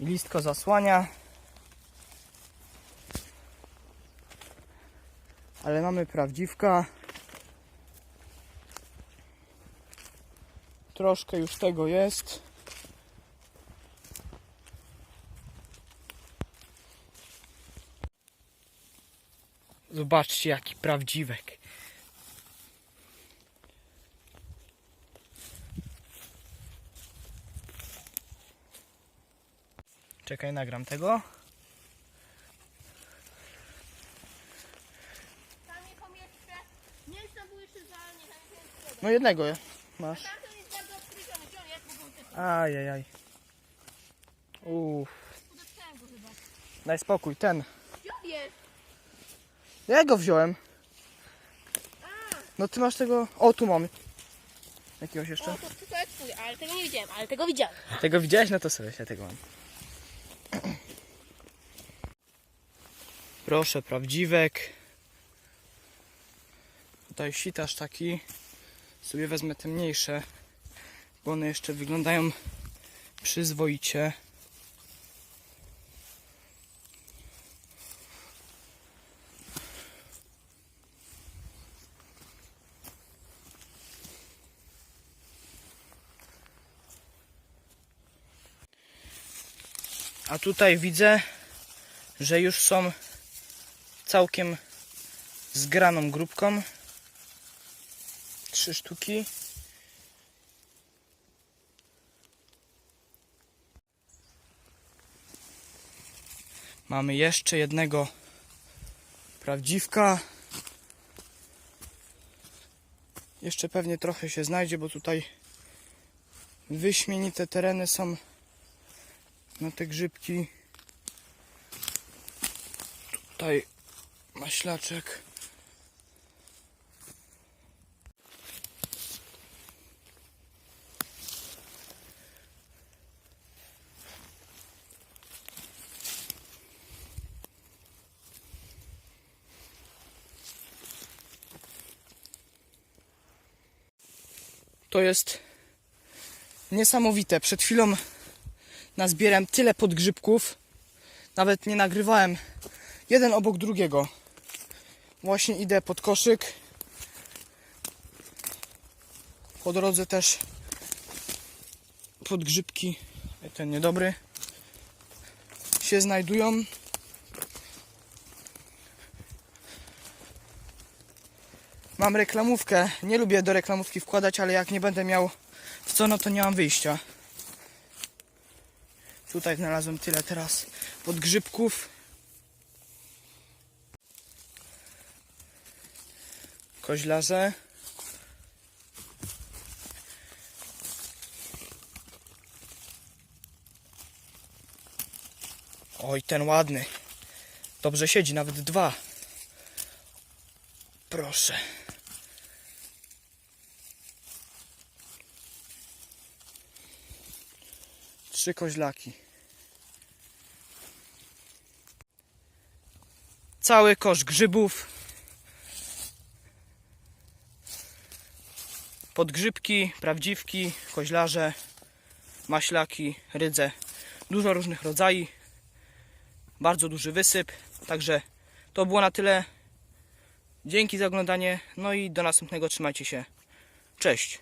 Listko zasłania. Ale mamy prawdziwka. Troszkę już tego jest. Zobaczcie jaki prawdziwek. Czekaj, nagram tego. Tam nie pomieszczę. Nie jest tam był jeszcze zdalnie, tam jest jeden. No jednego je- masz. Ajajaj. Uff, daj spokój, ten. Ja go wziąłem. No ty masz tego. O, tu mam. Jakiegoś o, jeszcze? to, to jest twój, ale tego nie widziałem, ale tego widziałem. Tego widziałeś? No to sobie ja tego mam. Proszę, prawdziwek. Tutaj sitasz taki. Sobie wezmę te mniejsze, bo one jeszcze wyglądają przyzwoicie. A tutaj widzę, że już są całkiem zgraną grupką. Trzy sztuki. Mamy jeszcze jednego prawdziwka. Jeszcze pewnie trochę się znajdzie, bo tutaj wyśmienite tereny są na te grzybki. Tutaj maślaczek. To jest niesamowite. Przed chwilą nazbieram tyle podgrzybków. Nawet nie nagrywałem jeden obok drugiego. Właśnie idę pod koszyk. Po drodze też podgrzybki, ten niedobry, się znajdują. Mam reklamówkę. Nie lubię do reklamówki wkładać, ale jak nie będę miał w co, no to nie mam wyjścia. Tutaj znalazłem tyle teraz podgrzybków. Koźlarze. Oj, ten ładny. Dobrze siedzi, nawet dwa. Proszę. Trzy koźlaki. Cały kosz grzybów. Podgrzybki, prawdziwki, koźlarze, maślaki, rydze. Dużo różnych rodzajów. Bardzo duży wysyp. Także to było na tyle. Dzięki za oglądanie. No i do następnego. Trzymajcie się. Cześć.